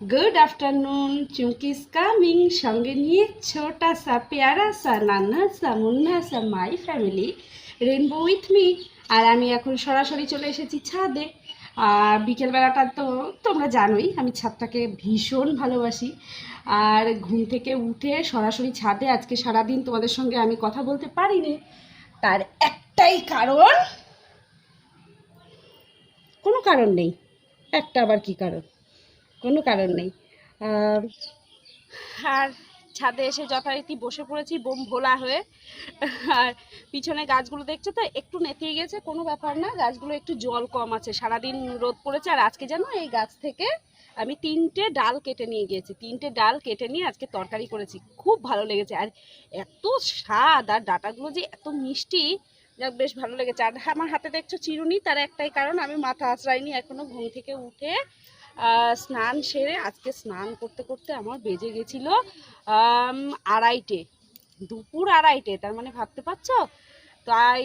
Good afternoon चूंकि coming সঙ্গে নিয়ে ছোটা সা পেয়ারা সা নান্না সা মুন্না সা my family rainbow with me আর আমি এখন সরাসরি চলে এসেছি ছাদে আর বিকেলবেলাটা তো তোমরা জানোই আমি ছাদটাকে ভীষণ ভালোবাসি আর ঘুম থেকে উঠে সরাসরি ছাদে আজকে সারাদিন তোমাদের সঙ্গে আমি কথা বলতে পারিনি তার একটাই কারণ কোনো কারণ নেই একটা আবার কি কারণ কোনো কারণ নেই। আর ছাদে এসে যথারীতি বসে পড়েছি বোম ভোলা হয়ে। আর পিছনে গাছগুলো দেখছ তো, একটু নেতিয়ে গেছে, কোনো ব্যাপার না। গাছগুলো একটু জল কম আছে। সারাদিন রোদ পড়েছে আর আজকে জানো এই গাছ থেকে আমি তিনটে ডাল কেটে নিয়ে গিয়েছি। তিনটে ডাল কেটে নিয়ে আজকে তরকারি করেছি। খুব ভালো লেগেছে। আর এত স্বাদ আর ডাটাগুলো যে এত মিষ্টি, যাক বেশ ভালো লেগেছে। আর আমার হাতে দেখছ চিরুনি, তার একটাই কারণ, আমি মাথা আঁচড়াইনি এখনও ঘুম থেকে উঠে স্নান সেরে আজকে স্নান করতে করতে আমার বেজে গেছিল আড়াইটে, দুপুর আড়াইটে, তার মানে ভাবতে পারছ? তাই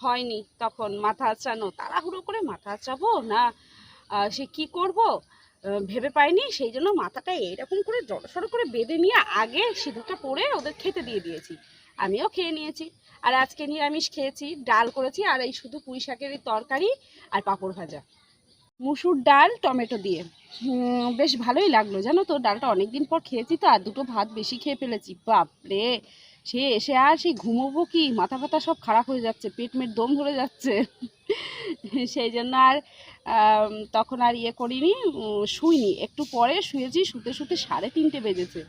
হয়নি তখন, মাথা আঁচড়ানো তাড়াহুড়ো করে মাথা আঁচড়াবো না সে কি করব? ভেবে পাইনি, সেই জন্য মাথাটা এইরকম করে জড়সড় করে বেঁধে নিয়ে আগে সিঁদুরটা পরে ওদের খেতে দিয়ে দিয়েছি। আমিও খেয়ে নিয়েছি, আর আজকে নিরামিষ খেয়েছি, ডাল করেছি, আর এই শুধু পুঁই শাকের তরকারি আর পাঁপড় ভাজা। মুসুর ডাল, টমেটো দিয়ে। বেশ ভালোই লাগল, জানো তো? ডালটা অনেক দিন পর খেয়েছি তো, আর দুটো ভাত বেশি খেয়ে ফেলেছি। বাপরে! সে এসে আর সেই ঘুমোবো কি? মাথা ফাতা সব খারাপ হয়ে যাচ্ছে, পেট মেট দম ধরে যাচ্ছে। সেই জন্য আর তখন আর ইয়ে করিনি শুইনি। একটু পরে শুয়েছি, শুতে শুতে সাড়ে তিনটে বেজেছে।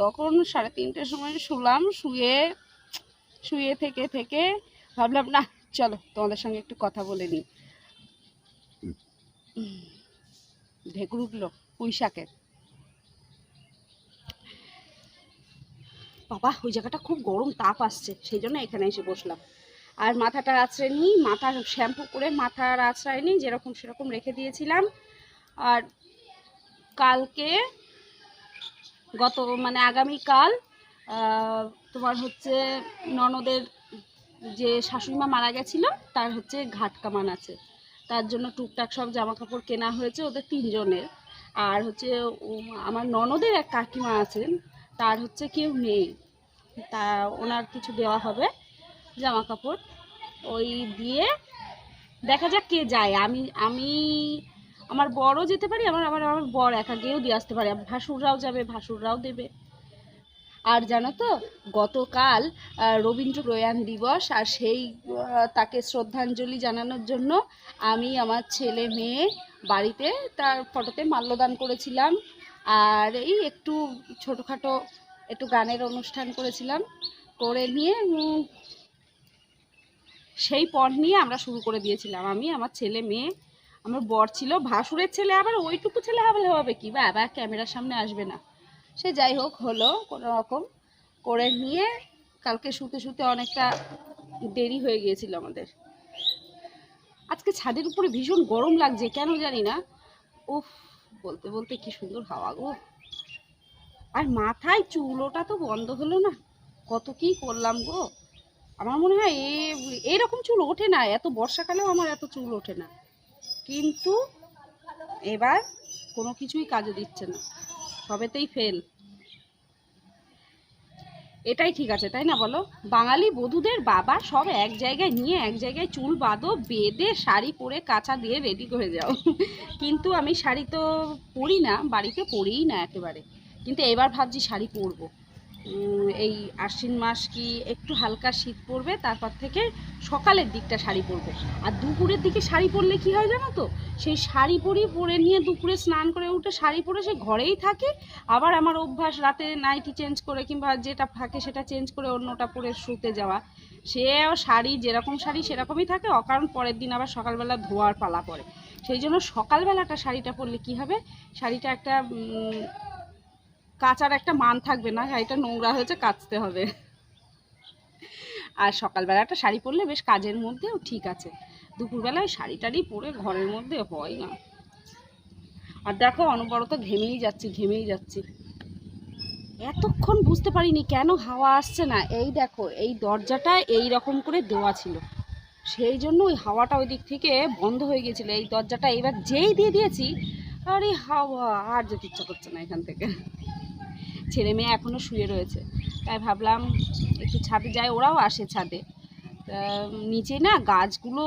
তখন সাড়ে তিনটের সময় শুলাম, শুয়ে শুয়ে থেকে থেকে ভাবলাম, না, চলো তোমাদের সঙ্গে একটু কথা বলে নিই। ঢেকুর উঠল পুঁই শাকের বাবা, ওই জায়গাটা খুব গরম, তাপ আসছে, সেই জন্য এখানে এসে বসলাম। আর মাথাটা আঁচড়ে নিই মাথা শ্যাম্পু করে মাথার আঁচড়ায় নিই যেরকম সেরকম রেখে দিয়েছিলাম। আর কালকে, গত মানে আগামীকাল তোমার হচ্ছে ননদের যে শাশুড়িমা মারা গেছিল, তার হচ্ছে ঘাট কামান আছে। তার জন্য টুকটাক সব জামা কাপড় কেনা হয়েছে ওদের তিনজনের। আর হচ্ছে আমার ননদের এক কাকিমা আছেন, তার হচ্ছে কেউ নেই। তা ওনার কিছু দেওয়া হবে জামা কাপড় ওই দিয়ে দেখা যাক কে যায়। আমি আমি আমার বড়ও যেতে পারি, আমার আবার আমার বর একা গিয়েও দিয়ে আসতে পারে। ভাসুররাও যাবে, ভাসুররাও দেবে। আর জানো তো, গতকাল রবীন্দ্র প্রয়াণ দিবস আর সেই তাকে শ্রদ্ধাঞ্জলি জানানোর জন্য আমি আমার ছেলে মেয়ে বাড়িতে তার ফটোতে মাল্যদান করেছিলাম। আর এই একটু ছোটোখাটো একটু গানের অনুষ্ঠান করেছিলাম। করে নিয়ে সেই পর নিয়ে আমরা শুরু করে দিয়েছিলাম। আমি, আমার ছেলে মেয়ে, আমার বর ছিল। ভাসুরের ছেলে আবার ওইটুকু ছেলে হবে হবে কি? বা আবার ক্যামেরার সামনে আসবে না। সে যাই হোক হলো, কোনো রকম করে নিয়ে কালকে শুতে শুতে অনেকটা দেরি হয়ে গিয়েছিল আমাদের। আজকে ছাদের উপরে ভীষণ গরম লাগছে, কেন জানি না। উফ, বলতে বলতে কি সুন্দর হাওয়া গো। আর মাথায় চুলোটা তো বন্ধ হলো না, কত কি করলাম গো। আমার মনে হয় এরকম চুল ওঠে না, এত বর্ষাকালেও আমার এত চুল ওঠে না। কিন্তু এবার কোনো কিছুই কাজে দিচ্ছে না। সবেতেই ফেল এটাই ঠিক আছে, তাই না বলো? বাঙালি বধূদের বাবা সব এক জায়গায় নিয়ে, এক জায়গায় চুল বাঁধো, বেঁধে, শাড়ি পরে কাঁচা দিয়ে রেডি করে যাও। কিন্তু আমি শাড়ি তো পরি না, বাড়িতে পরিই না একেবারে। কিন্তু এবার ভাবছি শাড়ি পরবো। এই আশ্বিন মাস কি একটু হালকা শীত পড়বে, তারপর থেকে সকালের দিকটা শাড়ি পরবো। আর দুপুরের দিকে শাড়ি পরলে কি হয় জানো তো? সেই শাড়ি পরি পরে নিয়ে দুপুরে স্নান করে উঠে শাড়ি পরে সে ঘরেই থাকে। আবার আমার অভ্যাস রাতে নাইটি চেঞ্জ করে কিংবা যেটা থাকে সেটা চেঞ্জ করে অন্যটা পরে শুতে যাওয়া। সেও শাড়ি যেরকম শাড়ি সেরকমই থাকে, অকারণ পরের দিন আবার সকালবেলা ধোয়ার পালা পড়ে সেই জন্য সকালবেলাটা শাড়িটা পরলে কি হবে? শাড়িটা একটা কাচার একটা মান থাকবে না শাড়িটা নোংরা হয়েছে, কাচতে হবে। আর সকালবেলা একটা শাড়ি পরলে বেশ কাজের মধ্যেও ঠিক আছে। দুপুরবেলায় শাড়ি টাড়ি পরে ঘরের মধ্যে হয় না। আর দেখো, অনবরত ঘেমেই যাচ্ছি ঘেমেই যাচ্ছি। এতক্ষণ বুঝতে পারিনি কেন হাওয়া আসছে না। এই দেখো, এই দরজাটা এই রকম করে দেওয়া ছিল। সেই জন্য ওই হাওয়াটা ওই দিক থেকে বন্ধ হয়ে গেছিল এই দরজাটা এবার যেই দিয়ে দিয়েছি, আরে হাওয়া, আর যেতে ইচ্ছা করছে না এখান থেকে। ছেলে মেয়ে এখনও শুয়ে রয়েছে। তাই ভাবলাম একটু ছাদে যায় ওরাও আসে ছাদে। নিচে না গাছগুলো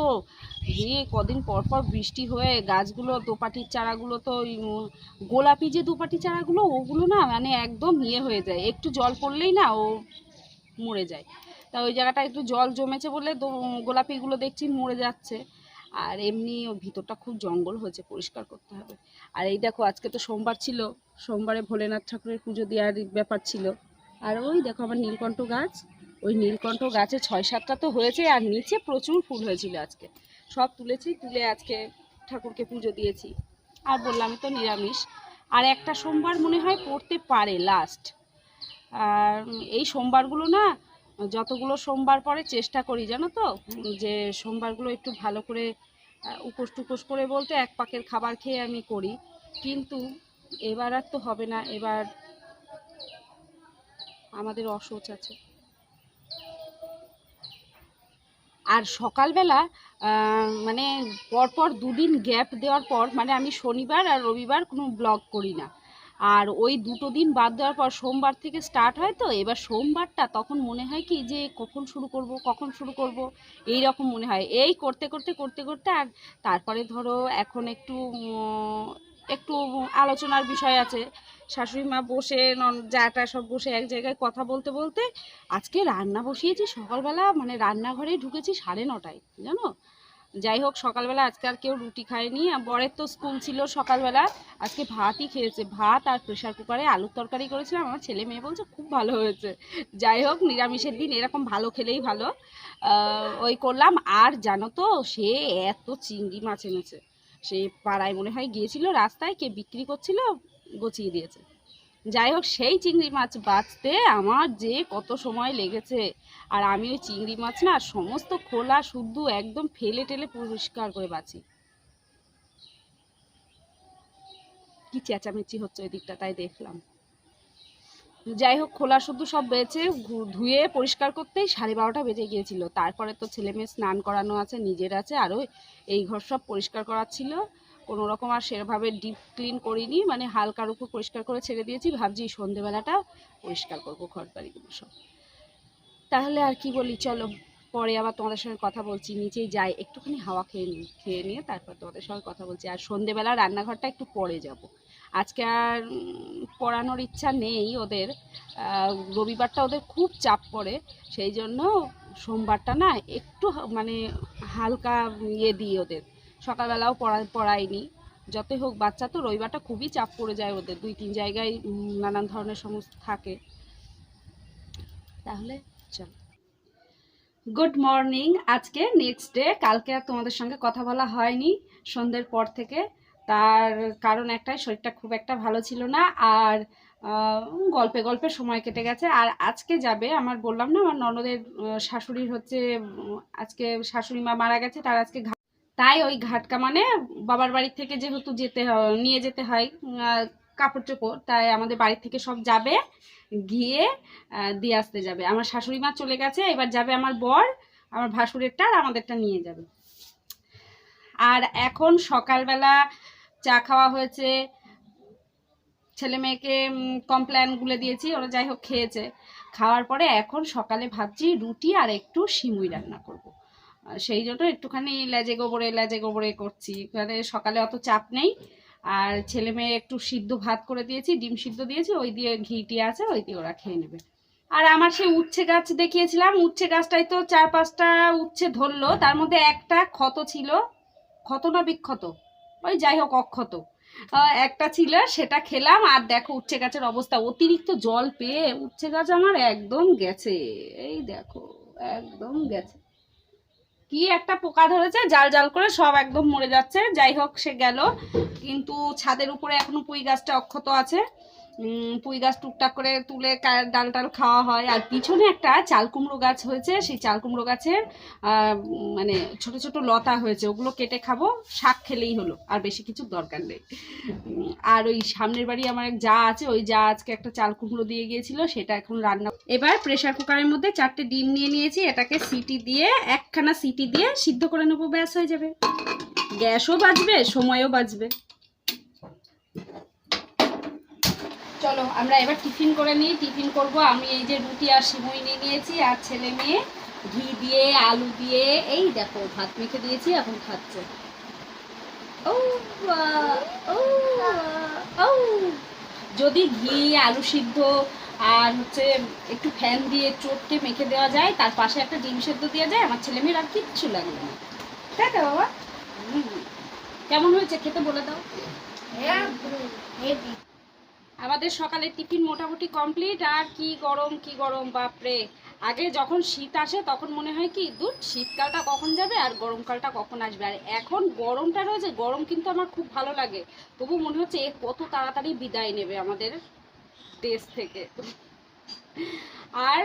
যে কদিন পর পর বৃষ্টি হয়ে গাছগুলো, দোপাটির চারাগুলো তো গোলাপি যে দোপাটি চারাগুলো, ওগুলো না মানে একদম ইয়ে হয়ে যায়। একটু জল পড়লেই না ও মরে যায়। তা ওই জায়গাটা একটু জল জমেছে বলে গোলাপিগুলো দেখছি মরে যাচ্ছে। আর এমনি ও ভিতরটা খুব জঙ্গল হয়েছে, পরিষ্কার করতে হবে। আর এই দেখো, আজকে তো সোমবার ছিল, সোমবারে ভোলেনাথ ঠাকুরের পুজো দেওয়ার ব্যাপার ছিল। আর ওই দেখো আমার নীলকণ্ঠ গাছ, ওই নীলকণ্ঠ গাছে ছয় সাতটা তো হয়েছে, আর নিচে প্রচুর ফুল হয়েছিল আজকে। সব তুলেছি, তুলে আজকে ঠাকুরকে পুজো দিয়েছি। আর বললাম তো নিরামিষ। আর একটা সোমবার মনে হয় পড়তে পারে লাস্ট আর এই সোমবারগুলো না যতগুলো সোমবার পরে চেষ্টা করি, জানো তো? যে সোমবারগুলো একটু ভালো করে উপোস টুপোস করে বলতে এক পাকের খাবার খেয়ে আমি করি। কিন্তু এবার আর তো হবে না, এবার আমাদের অসোচ আছে। আর সকালবেলা মানে পরপর দুদিন গ্যাপ দেওয়ার পর মানে আমি শনিবার আর রবিবার কোনো ব্লগ করি না। আর ওই দুটো দিন বাদ দেওয়ার পর সোমবার থেকে স্টার্ট হয় তো, এবার সোমবারটা তখন মনে হয় কি যে কখন শুরু করব, কখন শুরু করব এই রকম মনে হয়। এই করতে করতে করতে করতে আর তারপরে ধরো এখন একটু একটু আলোচনার বিষয় আছে। শাশুড়ি মা বসে যাটা সব বসে এক জায়গায় কথা বলতে বলতে আজকে রান্না বসিয়েছি সকালবেলা মানে রান্নাঘরে ঢুকেছি সাড়ে নটায়, জানো? যাই হোক সকালবেলা আজকে আর কেউ রুটি খায়নি। আর বরের তো স্কুল ছিল সকালবেলা। আজকে ভাতই খেয়েছে। ভাত আর প্রেশার কুকারে আলুর তরকারি করেছিলাম। আমার ছেলে মেয়ে বলছে, খুব ভালো হয়েছে। যাই হোক নিরামিষের দিন এরকম ভালো খেলেই ভালো। ওই করলাম। আর জানো তো, সে এত চিংড়ি মাছ এনেছে। সে পাড়ায় মনে হয় গিয়েছিল, রাস্তায় কে বিক্রি করছিল, গছিয়ে দিয়েছে। যাই হোক, সেই চিংড়ি মাছ বাঁচতে আমার যে কত সময় লেগেছে। আর আমি ওই চিংড়ি মাছ না সমস্ত খোলা, শুদ্ধ, একদম ফেলে টেলে পরিষ্কার করে বাঁচি। কি চেঁচামেচি হচ্ছে ওই দিকটা, তাই দেখলাম। যাই হোক, খোলা, শুদ্ধ সব বেছে ধুয়ে পরিষ্কার করতেই সাড়ে বারোটা বেজে গিয়েছিল। তারপরে তো ছেলে মেয়ে স্নান করানো আছে, নিজের আছে, আর ওই, এই ঘর সব পরিষ্কার করার ছিল কোনো রকম আর সেভাবে ডিপ ক্লিন করিনি মানে হালকার উপর পরিষ্কার করে ছেড়ে দিয়েছি, ভাবছি সন্ধেবেলাটা পরিষ্কার করব ঘর বাড়িগুলো সব। তাহলে আর কি বলি, চলো পরে আবার তোমাদের সঙ্গে কথা বলছি, নিচেই যাই, একটুখানি হাওয়া খেয়ে নিই খেয়ে নিয়ে তারপর তোমাদের সঙ্গে কথা বলছি। আর সন্ধেবেলা রান্নাঘরটা একটু পরে যাব। আজকে আর পড়ানোর ইচ্ছা নেই ওদের রবিবারটা ওদের খুব চাপ পড়ে, সেই জন্য সোমবারটা না একটু মানে হালকা ইয়ে দিই ওদের। সকালবেলাও পড়া পড়াইনি যতই হোক বাচ্চা তো, রবিবারটা খুবই চাপ পড়ে যায় ওদের। দুই, তিন জায়গায় নানান ধরনের সমস্ত থাকে। তাহলে চল। গুড মর্নিং আজকে নেক্সট ডে কালকে আর তোমাদের সঙ্গে কথা বলা হয়নি। সন্ধ্যের পর থেকে। তার কারণ একটাই, শরীরটা খুব একটা ভালো ছিল না। আর গল্পে গল্পে সময় কেটে গেছে। আর আজকে যাবে, আমার বললাম না, আমার ননদের শাশুড়ির হচ্ছে, আজকে শাশুড়ি মা মারা গেছে, তার আজকে তাই ওই ঘাটকা মানে বাবার বাড়ি থেকে যেহেতু যেতে নিয়ে যেতে হয় কাপড় চোপড়, তাই আমাদের বাড়ি থেকে সব যাবে, গিয়ে দিয়ে আসতে যাবে। আমার শাশুড়ি মা চলে গেছে, এবার যাবে আমার বর, আমার ভাসুরেরটা আর আমাদেরটা নিয়ে যাবে। আর এখন সকালবেলা চা খাওয়া হয়েছে, ছেলে মেয়েকে কমপ্ল্যান গুলে দিয়েছি, ওরা যাই হোক খেয়েছে। খাওয়ার পরে এখন সকালে ভাবছি রুটি আর একটু সিমুই রান্না করব। সেই জন্য একটুখানি লেজে গোবরে লেজে গোবরে করছি। মানে সকালে অত চাপ নেই। আর ছেলে মেয়ে একটু সিদ্ধ ভাত করে দিয়েছি, ডিম সিদ্ধ দিয়েছি, ওই দিয়ে ঘিটি আছে, ওই দিয়ে ওরা খেয়ে নেবে। আর আমার সেই উচ্ছে গাছ দেখিয়েছিলাম, উচ্ছে গাছটাই তো চার পাঁচটা উচ্ছে ধরলো, তার মধ্যে একটা ক্ষত ছিল, ক্ষত না বিক্ষত? ওই যাই হোক, অক্ষত। একটা ছিল, সেটা খেলাম, আর দেখো উচ্ছে গাছের অবস্থা, অতিরিক্ত জল পেয়ে উচ্ছে গাছ আমার একদম গেছে। এই দেখো, একদম গেছে। কি একটা পোকা ধরেছে, জাল জাল করে সব একদম মরে যাচ্ছে। যাই হোক, সে গেল। কিন্তু ছাদের উপরে এখনও পুঁই গাছটা অক্ষত আছে। পুঁই গাছ টুকটাক করে তুলে ডাল টাল খাওয়া হয়। আর পিছনে একটা চাল কুমড়ো গাছ হয়েছে, সেই চাল কুমড়ো গাছের মানে ছোট ছোট লতা হয়েছে, ওগুলো কেটে খাব। শাক খেলেই হলো, আর বেশি কিছু দরকার নেই। আর ওই সামনের বাড়ি আমার এক যা আছে, ওই যা আজকে একটা চাল কুমড়ো দিয়ে গিয়েছিল, সেটা এখন রান্না এবার প্রেসার কুকারের মধ্যে চারটে ডিম নিয়ে নিয়েছি, এটাকে সিটি দিয়ে, একখানা সিটি দিয়ে সিদ্ধ করে নেব, ব্যাস হয়ে যাবে। গ্যাসও বাঁচবে সময়ও বাঁচবে চলো, আমরা এবার টিফিন করে নিই, টিফিন করব। আমি এই যে রুটি আর সিমই নিয়ে নিয়েছি, আর ছেলে মেয়ে ঘি দিয়ে, আলু দিয়ে, এই দেখো, ভাত মেখে দিয়েছি, এখন খাচ্ছে। যদি ঘি, আলু সিদ্ধ, আর হচ্ছে একটু ফ্যান দিয়ে চোটকে মেখে দেওয়া যায়, তার পাশে একটা ডিম সেদ্ধ দেওয়া যায়, আমার ছেলে মেয়ের আর কিচ্ছু লাগবে না। তাই তো, বাবা। কেমন হয়েছে? খেতে বলে দাও। আমাদের সকালের টিফিন মোটামুটি কমপ্লিট আর কি গরম কি গরম, বাপরে। আগে যখন শীত আসে, তখন মনে হয় কি, দূর, শীতকালটা কখন যাবে আর গরমকালটা কখন আসবে? আর এখন গরমটা রয়েছে, গরম কিন্তু আমার খুব ভালো লাগে। তবু মনে হচ্ছে এ কত তাড়াতাড়ি বিদায় নেবে আমাদের দেশ থেকে। আর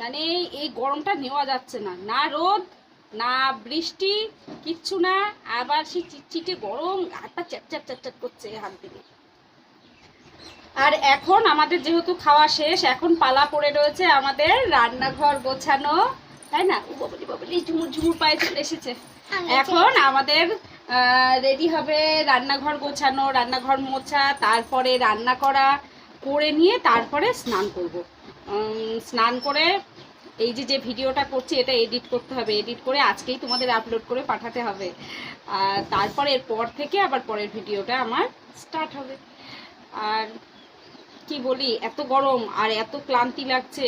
মানে এই গরমটা নেওয়া যাচ্ছে না। না রোদ, না বৃষ্টি, কিচ্ছু না। আবার সেই চিটচিটে গরম হাতটা চ্যাট চ্যাট চ্যাট করছে হাত দিকে আর এখন আমাদের যেহেতু খাওয়া শেষ এখন পালা পড়ে রয়েছে আমাদের রান্নাঘর গোছানো তাই না? ও বাবলি বাবলি ঝুমুর ঝুমুর পায়ে চলে এসেছে। এখন আমাদের রেডি হবে রান্নাঘর গোছানো রান্নাঘর মোছা তারপরে রান্না করা করে নিয়ে তারপরে স্নান করব। স্নান করে এই যে যে ভিডিওটা করছি এটা এডিট করতে হবে। এডিট করে আজকেই তোমাদের আপলোড করে পাঠাতে হবে। আর তারপরে এরপর থেকে আবার পরের ভিডিওটা আমার স্টার্ট হবে। আর কি বলি? এত গরম আর এত ক্লান্তি লাগছে।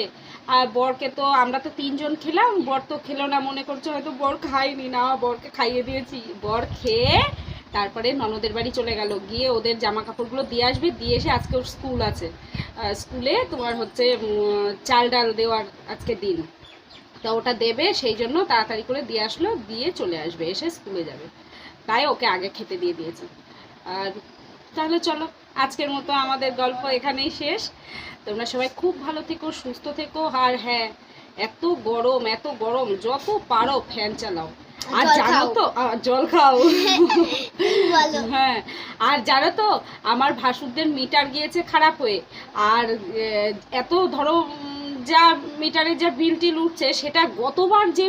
আর বরকে তো আমরা তো তিনজন খেলাম, বর তো খেলো না, মনে করছে হয়তো বর খাইনি না, বরকে খাইয়ে দিয়েছি। বর খেয়ে তারপরে ননদের বাড়ি চলে গেল। গিয়ে ওদের জামা কাপড়গুলো দিয়ে আসবে, দিয়ে এসে আজকে ওর স্কুল আছে। স্কুলে তোমার হচ্ছে চাল ডাল দেওয়ার আজকে দিন। তা ওটা দেবে, সেই জন্য তাড়াতাড়ি করে দিয়ে আসলো, দিয়ে চলে আসবে, এসে স্কুলে যাবে। তাই ওকে আগে খেতে দিয়ে দিয়েছি। আর তাহলে চলো। আজকের মতো আমাদের গল্প এখানেই শেষ। তোমরা সবাই খুব ভালো থেকো সুস্থ থেকো আর হ্যাঁ এত গরম এত গরম যত পারো ফ্যান চালাও। আর জানো তো জল খাও। হ্যাঁ আর জানো তো আমার ভাসুরদের মিটার গিয়েছে খারাপ হয়ে। আর এত ধরো যা মিটারে যা বিল টিল উঠছে সেটা গতবার যে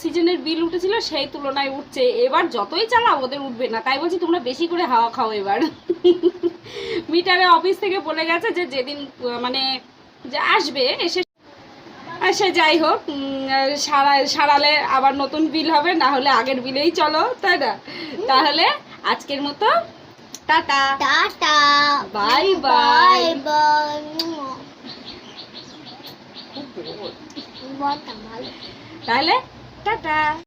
সিজনের বিল উঠেছিল সেই তুলনায় উঠছে। এবার যতই চালাও ওদের উঠবে না। তাই বলছি তোমরা বেশি করে হাওয়া খাও এবার। মিটারে অফিস থেকে বলে গেছে যে যেদিন মানে যে আসবে এসে সে যাই হোক সারা সারালে আবার নতুন বিল হবে না হলে আগের বিলেই চলো তাই না? তাহলে আজকের মতো tata. Tata. Bye. Bye bye. তাহলে টাটা।